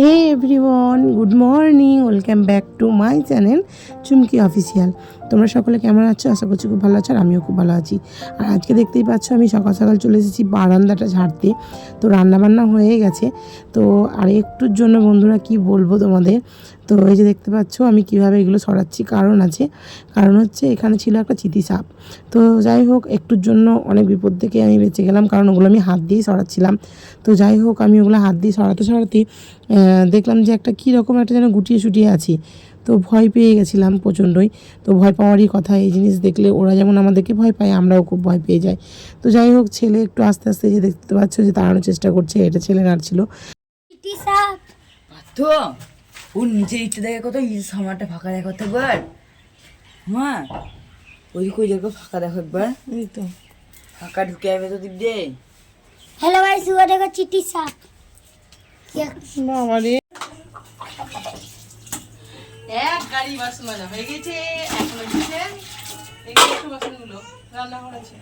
Hey everyone good morning welcome back to my channel Chumki official তোমরা সকলে কেমন আছো? আশা করছি খুব ভালো আছো আর আমিও খুব ভালো আছি। আর আজকে দেখতেই পাচ্ছ, আমি সকাল সকাল চলে এসেছি বারান্দাটা ঝাড়তে। তো রান্নাবান্না হয়ে গেছে। তো আর একটুর জন্য বন্ধুরা কি বলব তোমাদের? তো এই যে দেখতে পাচ্ছ আমি কীভাবে এগুলো সরাচ্ছি কারণ আছে। কারণ হচ্ছে এখানে ছিল একটা চিতি সাপ। তো যাই হোক একটুর জন্য অনেক বিপদ থেকে আমি বেঁচে গেলাম কারণ ওগুলো আমি হাত দিয়েই সরাচ্ছিলাম। তো যাই হোক আমি ওগুলো হাত দিয়ে সরাতে সরাতে দেখলাম যে একটা কী রকম একটা যেন গুটিয়ে শুটিয়ে আছি। তো ভয় পেয়ে গেছিলাম প্রচণ্ডই। তো ভয় পাওয়ারই কথা এই জিনিস দেখলে ওরা যেমন আমাদেরকে ভয় পায় আমরাও খুব ভয় পেয়ে যাই। তো যাই হোক ছেলে একটু আস্তে আস্তে যে দেখতে পাচ্ছ যে তাড়ানোর চেষ্টা করছে এটা ছেলে নাড়ছিল। সাপ নিচে ইটটা দেখে কত সামারটা ফাঁকা দেখো তো একবার। মা ওই কই দেখো ফাঁকা দেখো একবার এই তো। ফাঁকা ঢুকে যাবে তো দিক দিয়ে হ্যালো গাইস ও দেখো চিটি সাপ। বাবা রে এক গাড়ি বাসন মাজা হয়ে গেছে এখনও দিচ্ছে। এগুলো বাসনগুলো রান্না করেছে।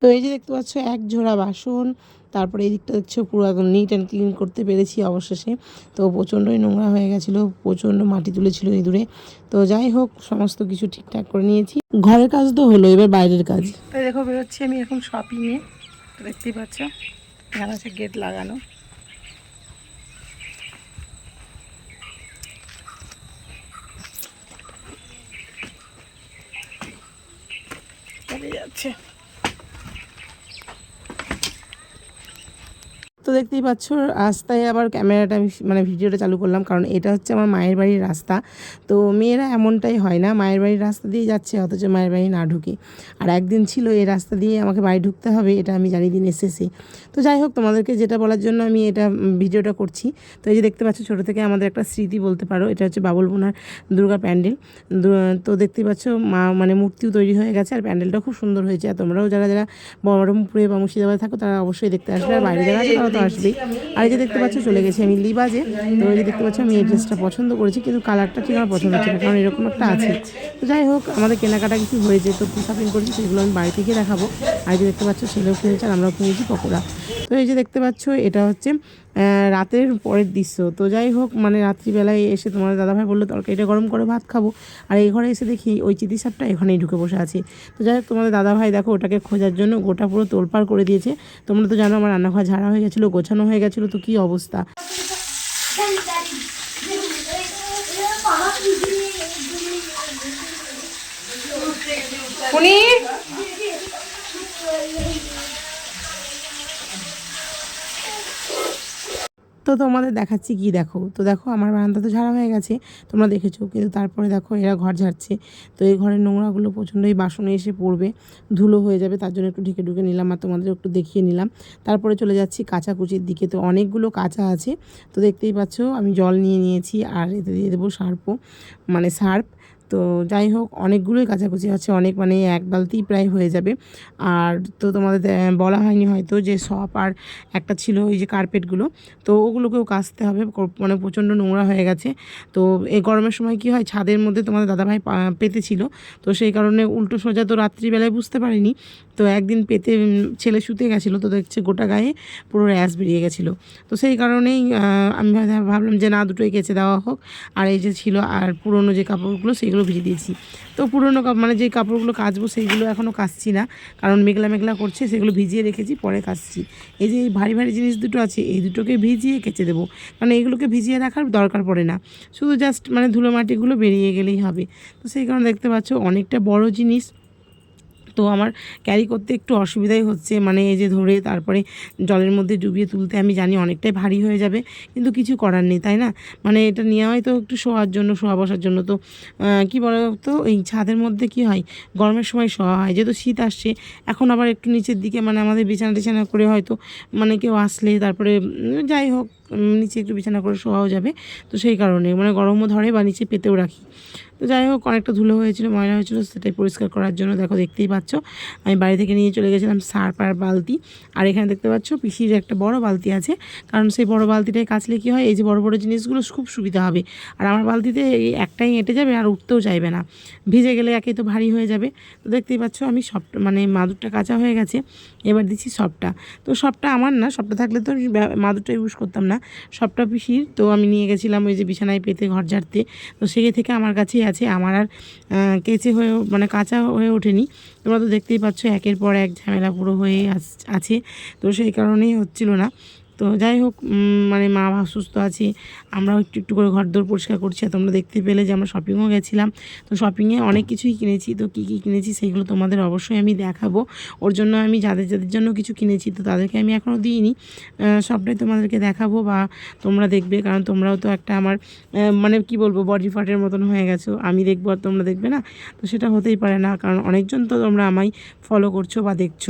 তো এই যে দেখতে পাচ্ছ এক জোড়া বাসন তারপরে এই দিকটা দেখছ পুরো একদম নিট অ্যান্ড ক্লিন করতে পেরেছি অবশেষে। তো প্রচণ্ডই নোংরা হয়ে গেছিল, প্রচণ্ড মাটি তুলেছিল ইঁদুরে। তো যাই হোক, সমস্ত কিছু ঠিকঠাক করে নিয়েছি। ঘরের কাজ তো হলো, এবার বাইরের কাজ। দেখো, বেরোচ্ছি আমি এখন শপিংয়ে দেখতেই পাচ্ছ, এখানে আছে গেট লাগানো চলে যাচ্ছে তো দেখতেই পাচ্ছ, রাস্তায় আবার ক্যামেরাটা আমি মানে ভিডিওটা চালু করলাম, কারণ এটা হচ্ছে আমার মায়ের বাড়ির রাস্তা। তো মেয়েরা এমনটাই হয় না, মায়ের বাড়ির রাস্তা দিয়ে যাচ্ছে, অথচ মায়ের বাড়ি না ঢুকে। আর একদিন ছিল এই রাস্তা দিয়ে আমাকে বাড়ি ঢুকতে হবে, এটা আমি জানি দিন এসেছি। তো যাই হোক, তোমাদেরকে যেটা বলার জন্য আমি এটা ভিডিওটা করছি। তো এই যে দেখতে পাচ্ছ, ছোটো থেকে আমাদের একটা স্মৃতি বলতে পারো, এটা হচ্ছে বাবুল বোনার দুর্গা প্যান্ডেল। তো দেখতেই পাচ্ছ, মা মানে মূর্তিও তৈরি হয়ে গেছে, আর প্যান্ডেলটা খুব সুন্দর হয়েছে। আর তোমরাও যারা যারা বহরমপুরে বা মুর্শিদাবাদে থাকো, তারা অবশ্যই দেখতে আসবে, আর বাইরে যারা আছে তারা তো আসবেই। আর এই যে দেখতে পাচ্ছ, চলে গেছি আমি লিবাজে। তো এই যে দেখতে পাচ্ছ, আমি এই ড্রেসটা পছন্দ করেছি, কিন্তু কালারটা ঠিক আমার পছন্দ হচ্ছে না, কারণ এরকম একটা আছে। তো যাই হোক, আমাদের কেনাকাটা কিছু হয়েছে তো শপিং করেছি, সেগুলো আমি বাড়ি থেকে দেখাবো। আর যে দেখতে পাচ্ছ ছেলেও কিনেছে আর আমরাও কিনেছি পকোড়া। তো এই যে দেখতে পাচ্ছ, এটা হচ্ছে রাতের পরের দৃশ্য তো যাই হোক মানে রাত্রিবেলায় এসে তোমার দাদাভাই বলল তরকারিটা গরম করে ভাত খাব আর এই ঘরে এসে দেখি ওই চিতি সাপটা এখানেই ঢুকে বসে আছে তো যাই হোক তোমাদের দাদাভাই দেখো ওটাকে খোঁজার জন্য গোটা পুরো তোলপাড় করে দিয়েছে তোমরা তো জানো আমার রান্নাঘর ঝাড়া হয়ে গেছিল গোছানো হয়ে গেছিল তো কী অবস্থা তো তোমাদের দেখাচ্ছি কি দেখো? তো দেখো আমার বারান্দা তো ঝাড়া হয়ে গেছে, তোমরা দেখেছ। কিন্তু তারপরে দেখো এরা ঘর ঝাড়ছে। তো এই ঘরের নোংরাগুলো প্রচণ্ড এই বাসনে এসে পড়বে, ধুলো হয়ে যাবে, তার জন্য একটু ঢেকে ঢুকে নিলাম আর তোমাদের একটু দেখিয়ে নিলাম। তারপরে চলে যাচ্ছি কাঁচাকুচির দিকে। তো অনেকগুলো কাঁচা আছে। তো দেখতেই পাচ্ছ, আমি জল নিয়ে নিয়েছি আর এতে দিয়ে দেবো সার্পও মানে সার্প। তো যাই হোক, অনেকগুলোই কাচাকুচি আছে, অনেক মানে এক বালতি প্রায় হয়ে যাবে। আর তো তোমাদের বলা হয়নি হয়তো যে সপ আর একটা ছিল ওই যে কার্পেটগুলো তো ওগুলোকেও কাচতে হবে মানে প্রচণ্ড নোংরা হয়ে গেছে। তো এই গরমের সময় কি হয়, ছাদের মধ্যে তোমাদের দাদাভাই পেতেছিল। তো সেই কারণে উল্টো সোজা তো রাত্রিবেলায় বুঝতে পারিনি। তো একদিন পেতে ছেলে শুতে গেছিল, তো দেখছে গোটা গায়ে পুরো র্যাশ বেরিয়ে গেছিল। তো সেই কারণেই আমি ভাবলাম যে না, দুটোই কেচে দেওয়া হোক। আর এই যে ছিল আর পুরনো যে কাপড়গুলো সেইগুলো ভিজিয়ে দিয়েছি। তো পুরনো মানে যে কাপড়গুলো কাচবো সেইগুলো এখনও কাচছি না। কারণ মেঘলা মেঘলা করছে, সেগুলো ভিজিয়ে রেখেছি, পরে কাচছি। এই যে এই ভারী ভারী জিনিস দুটো আছে, এই দুটোকে ভিজিয়ে কেচে দেবো। কারণ এইগুলোকে ভিজিয়ে রাখার দরকার পড়ে না। শুধু জাস্ট মানে ধুলো মাটিগুলো বেরিয়ে গেলেই হবে। তো সেই কারণে দেখতে পাচ্ছ, অনেকটা বড় জিনিস। তো আমার ক্যারি করতে একটু অসুবিধাই হচ্ছে। মানে এই যে ধরে তারপরে জলের মধ্যে ডুবিয়ে তুলতে আমি জানি অনেকটাই ভারী হয়ে যাবে, কিন্তু কিছু করার নেই, তাই না? মানে এটা নেওয়া হয় তো একটু শোয়ার জন্য, শোয়া বসার জন্য। তো কি বলো তো এই ছাদের মধ্যে কি হয়, গরমের সময় শোয়া হয়, যেহেতু শীত আসছে, এখন আবার একটু নিচের দিকে মানে আমাদের বিছানা টিছানা করে হয়তো মানে কেউ আসলে তারপরে যাই হোক নিচে একটু বিছানা করে শোয়াও যাবে। তো সেই কারণে মানে গরমও ধরে বা নিচে পেতেও রাখি। তো যাই হোক, অনেকটা ধুলো হয়েছিল, ময়লা হয়েছিল, সেটাই পরিষ্কার করার জন্য দেখো দেখতেই পাচ্ছ। আমি বাড়ি থেকে নিয়ে চলে গেছিলাম সার্প আর বালতি। আর এখানে দেখতে পাচ্ছ পিসির একটা বড় বালতি আছে, কারণ সেই বড় বালতিটায় কাচলে কি হয়, এই যে বড় বড় জিনিসগুলো খুব সুবিধা হবে। আর আমার বালতিতে এই একটাই এঁটে যাবে আর উঠতেও চাইবে না। ভিজে গেলে একেই তো ভারী হয়ে যাবে। তো দেখতেই পাচ্ছ আমি সব মানে মাদুরটা কাঁচা হয়ে গেছে, এবার দিচ্ছি সবটা। তো সবটা আমার না, সবটা থাকলে তো মাদুরটা ইউজ করতাম না। সবটা পিসির, তো আমি নিয়ে গেছিলাম ওই যে বিছানায় পেতে ঘর ঝাড়তে। তো সেই থেকে আমার কাছেই আছে, আমার আর কেঁচে হয়ে মানে কাঁচা হয়ে ওঠেনি। তোমরা তো দেখতেই পাচ্ছ, একের পর এক ঝামেলা পুরো হয়ে আছে। তো সেই কারণেই হচ্ছিল না। তো যাই হোক মানে মা অসুস্থ আছে, আমরাও একটু একটু করে ঘর দোর পরিষ্কার করছি, আর তোমরা দেখতে পেলে যে আমরা শপিংও গেছিলাম। তো শপিংয়ে অনেক কিছুই কিনেছি, তো কী কী কিনেছি সেগুলো তোমাদের অবশ্যই আমি দেখাবো। ওর জন্য আমি যাদের যাদের জন্য কিছু কিনেছি, তো তাদেরকে আমি এখনও দিইনি। সবটাই তোমাদেরকে দেখাবো বা তোমরা দেখবে, কারণ তোমরাও তো একটা আমার মানে কি বলব বডি পার্টের মতন হয়ে গেছো। আমি দেখব আর তোমরা দেখবে না? তো সেটা হতেই পারে না, কারণ অনেকজন তো তোমরা আমায় ফলো করছ বা দেখছ।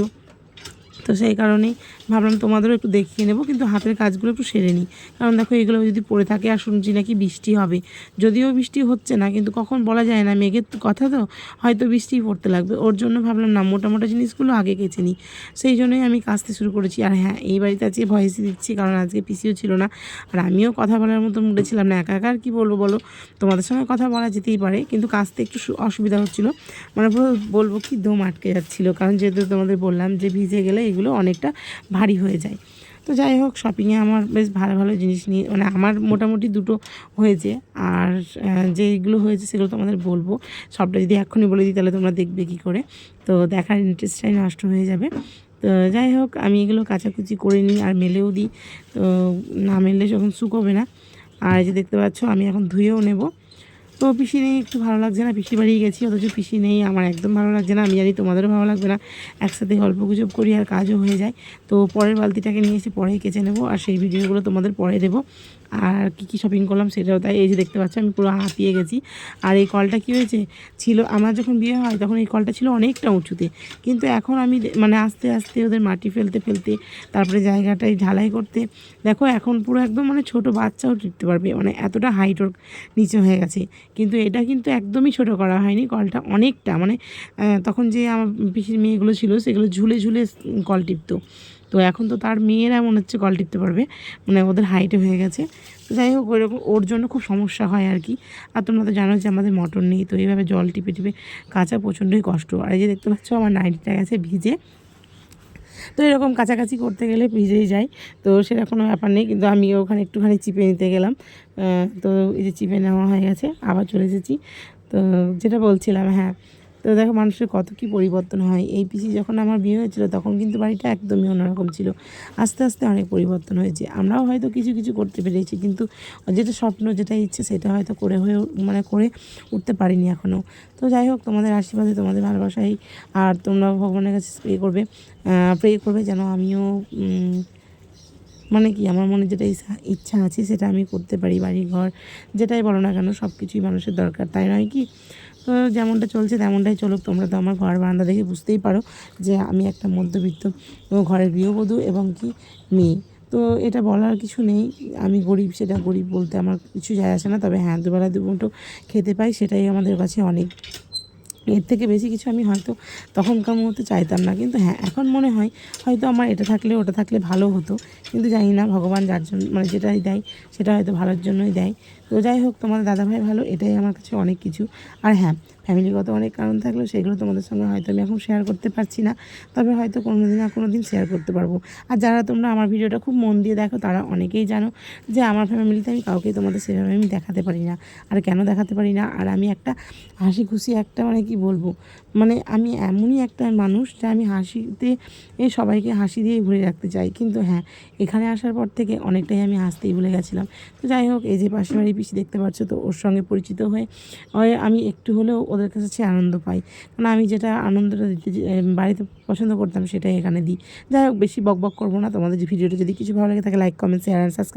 তো সেই কারণেই ভাবলাম তোমাদেরও একটু দেখিয়ে নেব, কিন্তু হাতের কাজগুলো একটু সেরে নিই। কারণ দেখো, এগুলো যদি পড়ে থাকে, আর শুনছি নাকি বৃষ্টি হবে। যদিও বৃষ্টি হচ্ছে না, কিন্তু কখন বলা যায় না। মেঘের কথা তো, হয়তো বৃষ্টি পড়তে লাগবে। ওর জন্য ভাবলাম, না মোটা মোটা জিনিসগুলো আগে কেচে নিই। সেই জন্যই আমি কাচতে শুরু করেছি। আর হ্যাঁ এই বাড়িতে আজকে ভয়েসই দিচ্ছি, কারণ আজকে পিসিও ছিল না। আর আমিও কথা বলার মতো মুডে ছিলাম না। একা একা কী বলব বলো? তোমাদের সঙ্গে কথা বলা যেতেই পারে, কিন্তু কাচতে একটু অসুবিধা হচ্ছিল। মানে বলব কি, দম আটকে যাচ্ছিল। কারণ যেহেতু তোমাদের বললাম যে ভিজে গেলে এগুলো অনেকটা ভারী হয়ে যায়। তো যাই হোক শপিংয়ে আমার বেশ ভালো ভালো জিনিস নিয়ে মানে আমার মোটামুটি দুটো হয়েছে। আর যেগুলো হয়েছে সেগুলো তোমাদের বলব। সবটা যদি এক্ষুনি বলে দিই, তাহলে তোমরা দেখবে কী করে। তো দেখার ইন্টারেস্টটাই নষ্ট হয়ে যাবে। তো যাই হোক, আমি এগুলো কাচাকুচি করে নিই আর মেলেও দিই। তো না মেললে যখন শুকোবে না। আর যে দেখতে পাচ্ছ, আমি এখন ধুয়েও নেব। তো পিসি নেই, একটু ভালো লাগছে না পিসি বাড়ি গেছি, অথচ পিসি নেই, আমার একদম ভালো লাগছে না, আমি জানি তোমাদেরও ভালো লাগবে না। একসাথে গল্প গুজব করি আর কাজও হয়ে যায়। তো পরের বালতিটাকে নিয়ে এসে পরেই কেচে নেব, আর সেই ভিডিওগুলো তোমাদের পরে দেবো। আর কী কী শপিং করলাম সেটাও তাই, এই যে দেখতে পাচ্ছ, আমি পুরো হাঁপিয়ে গেছি। আর এই কলটা কী হয়েছে? ছিল, আমার যখন বিয়ে হয়, তখন এই কলটা ছিল অনেকটা উঁচুতে। কিন্তু এখন আমি মানে আস্তে আস্তে ওদের মাটি ফেলতে ফেলতে, তারপরে জায়গাটায় ঢালাই করতে, দেখো এখন পুরো একদম মানে ছোট বাচ্চাও টিপতে পারবে। মানে এতটা হাইট ওর নিচে হয়ে গেছে। কিন্তু এটা কিন্তু একদমই ছোট করা হয়নি কলটা অনেকটা। মানে তখন যে আমার পিসির মেয়েগুলো ছিল, সেগুলো ঝুলে ঝুলে কল টিপতো। তো এখন তো তার মেয়েরা মনে হচ্ছে কল টিপতে পারবে মানে ওদের হাইটে হয়ে গেছে। তো যাই হোক, ওইরকম ওর জন্য খুব সমস্যা হয় আর কি। আর তোমরা তো জানো যে আমাদের মটর নেই, তো এইভাবে জল টিপে টিপে কাঁচা প্রচণ্ডই কষ্ট। আর এই যে দেখতে পাচ্ছ আমার নাইটিটা গেছে ভিজে। তো এরকম কাছাকাছি করতে গেলে ভিজেই যায়, তো সেটা কোনো ব্যাপার নেই। কিন্তু আমি ওখানে একটুখানি চিপে নিতে গেলাম। তো এই যে চিপে নেওয়া হয়ে গেছে, আবার চলে এসেছি। তো যেটা বলছিলাম হ্যাঁ তো দেখো মানুষের কত কী পরিবর্তন হয়। এই পিসি যখন আমার বিয়ে হয়েছিল, তখন কিন্তু বাড়িটা একদমই অন্যরকম ছিল। আস্তে আস্তে অনেক পরিবর্তন হয়েছে। আমরাও হয়তো কিছু কিছু করতে পেরেছি, কিন্তু যেটা স্বপ্ন, যেটা ইচ্ছে, সেটা হয়তো করে হয়ে মানে করে উঠতে পারিনি এখনও তো যাই হোক, তোমাদের আশীর্বাদে, তোমাদের ভালোবাসাই। আর তোমরা ভগবানের কাছে স্প্রে করবে প্রে করবে যেন আমিও মানে কি আমার মনে যেটা ইচ্ছা- আছে সেটা আমি করতে পারি বাড়ি ঘর যেটাই বলো না কেন সব কিছুই মানুষের দরকার। তাই নয় কি? তো যেমনটা চলছে তেমনটাই চলুক, তোমরা তো আমার ঘর বারান্দা দেখে বুঝতেই পারো যে আমি একটা মধ্যবিত্ত ঘরের গৃহবধূ এবং কি মেয়ে। তো এটা বলার কিছু নেই, আমি গরিব, সেটা গরিব বলতে আমার কিছু যায় আসে না, তবে হ্যাঁ দুবেলা দুমুঠো খেতে পাই, সেটাই আমাদের কাছে অনেক এর থেকে বেশি কিছু আমি হয়তো তখনকার মুহূর্তে চাইতাম না। কিন্তু হ্যাঁ এখন মনে হয় হয়তো আমার এটা থাকলে ওটা থাকলে ভালো হতো। কিন্তু জানি না, ভগবান যার জন্য মানে যেটাই দেয় সেটা হয়তো ভালোর জন্যই দেয়। তো যাই হোক, তোমাদের দাদাভাই ভালো, এটাই আমার কাছে অনেক কিছু। আর হ্যাঁ ফ্যামিলিগত অনেক কারণ থাকলেও সেগুলো তোমাদের সঙ্গে হয়তো আমি এখন শেয়ার করতে পারছি না। তবে হয়তো কোনো দিন না কোনো দিন শেয়ার করতে পারব। আর যারা তোমরা আমার ভিডিওটা খুব মন দিয়ে দেখো, তারা অনেকেই জানো যে আমার ফ্যামিলিতে আমি কাউকেই তোমাদের সেভাবে আমি দেখাতে পারি না। আর কেন দেখাতে পারি না? আর আমি একটা হাসি খুশি একটা মানে কি বলব? মানে আমি এমনই একটা মানুষ যে আমি হাসিতে সবাইকে হাসি দিয়ে ঘুরে রাখতে চাই। কিন্তু হ্যাঁ এখানে আসার পর থেকে অনেকটাই আমি হাসতেই ভুলে গেছিলাম। তো যাই হোক, এই যে পাশের বাড়ি পিসি দেখতে পাচ্ছ, তো ওর সঙ্গে পরিচিত হয়ে আমি একটু হলেও ওদের কাছে সে আনন্দ পাই। কারণ আমি যেটা আনন্দটা দিতে বাড়িতে পছন্দ করতাম সেটাই এখানে দিই। যাই হোক, বেশি বক বক করব না। তোমাদের ভিডিওটা যদি কিছু ভালো লাগে থাকে like comment share and subscribe